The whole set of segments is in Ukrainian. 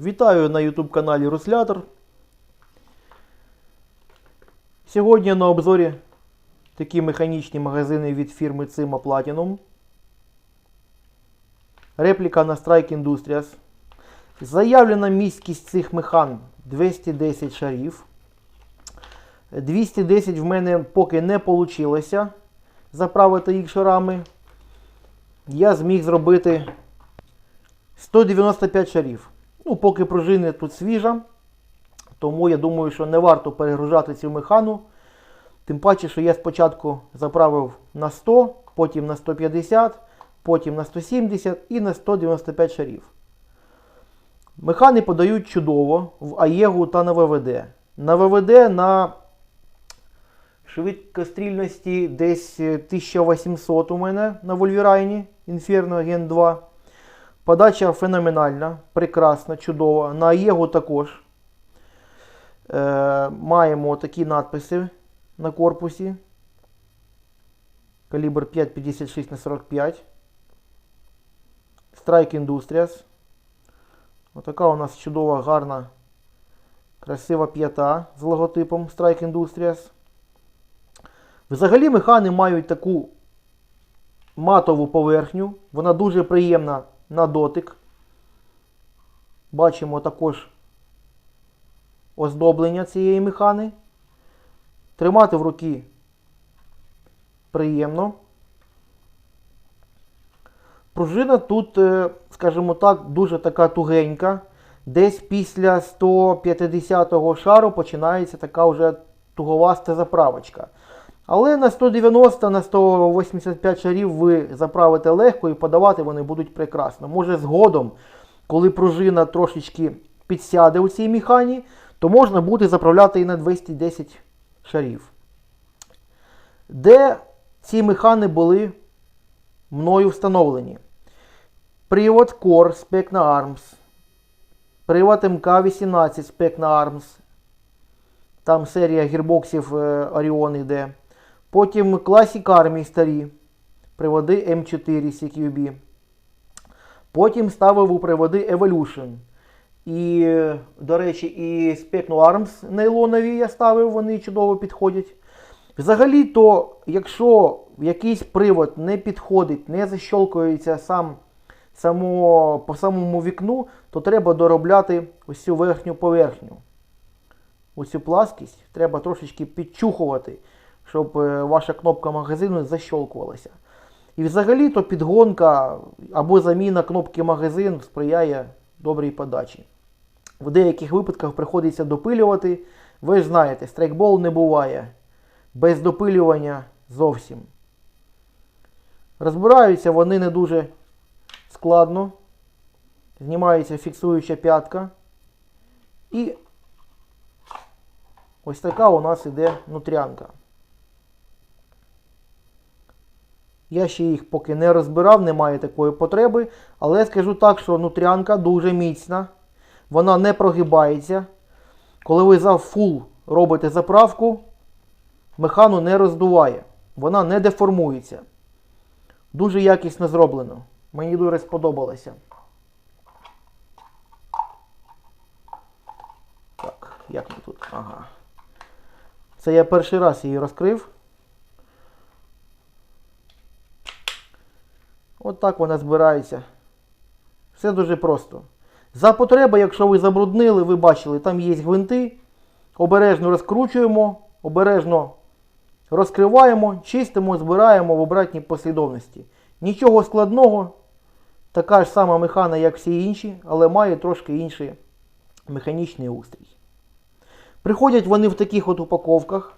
Вітаю на YouTube каналі Руслятор. Сьогодні на обзорі такі механічні магазини від фірми Cima Platinum. Репліка на Strike Industries. Заявлена міськість цих механ 210 шарів. 210 в мене поки не вийшло заправити їх шарами. Я зміг зробити 195 шарів. Ну, поки пружина тут свіжа, тому я думаю, що не варто перегружати цю механу. Тим паче, що я спочатку заправив на 100, потім на 150, потім на 170 і на 195 шарів. Механи подають чудово в АЄГу та на ВВД. На ВВД на швидкострільності десь 1800 у мене на Вольвірайні Inferno Gen 2. Подача феноменальна, прекрасна, чудова. На АЄГу також е, маємо такі надписи на корпусі. Калібр 5,56 на 45. Strike Industries. Отака у нас чудова, гарна, красива п'ята з логотипом Strike Industries. Взагалі механи мають таку матову поверхню. Вона дуже приємна на дотик. Бачимо також оздоблення цієї механи. Тримати в руки приємно. Пружина тут, е, скажімо так, дуже така тугенька. Десь після 150-го шару починається така вже туговаста заправочка. Але на 190 на 185 шарів ви заправите легко і подавати вони будуть прекрасно. Може згодом, коли пружина трошечки підсяде у цій механі, то можна буде заправляти і на 210 шарів. Де ці механи були мною встановлені? Привод Core Spec на ARMS. Привод МК-18 Spec на ARMS. Там серія гірбоксів е, Orion йде. Потім Classic Army старі. Приводи М4 CQB. Потім ставив у приводи Evolution. І, до речі, і Specno Arms нейлонові я ставив, вони чудово підходять. Взагалі, то, якщо якийсь привод не підходить, не защолкується сам, само, по самому вікну, то треба доробляти ось цю верхню поверхню. Ось цю пласкість треба трошечки підчухувати, щоб е, ваша кнопка магазину защолкувалася. І взагалі то підгонка або заміна кнопки магазин сприяє добрій подачі. В деяких випадках приходиться допилювати. Ви ж знаєте, страйкбол не буває без допилювання зовсім. Розбираються вони не дуже складно. Знімається фіксуюча п'ятка. І ось така у нас іде нутрянка. Я ще їх поки не розбирав, немає такої потреби. Але скажу так, що нутрянка дуже міцна. Вона не прогибається. Коли ви за фул робите заправку, механу не роздуває. Вона не деформується. Дуже якісно зроблено. Мені дуже сподобалося. Так, як ми тут? Ага. Це я перший раз її розкрив. От вона збирається. Все дуже просто. За потреби, якщо ви забруднили, ви бачили, там є гвинти. Обережно розкручуємо, обережно розкриваємо, чистимо, збираємо в обратній послідовності. Нічого складного, така ж сама механа, як всі інші, але має трошки інший механічний устрій. Приходять вони в таких от упаковках.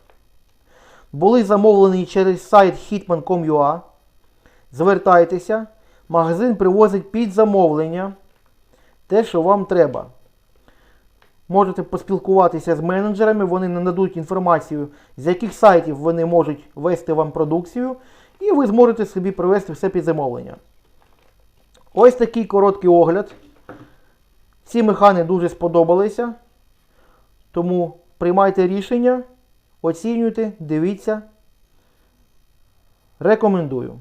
Були замовлені через сайт hitman.com.ua. Звертайтеся, магазин привозить під замовлення те, що вам треба. Можете поспілкуватися з менеджерами, вони нададуть інформацію, з яких сайтів вони можуть вести вам продукцію, і ви зможете собі привезти все під замовлення. Ось такий короткий огляд. Ці механи дуже сподобалися. Тому приймайте рішення, оцінюйте, дивіться. Рекомендую.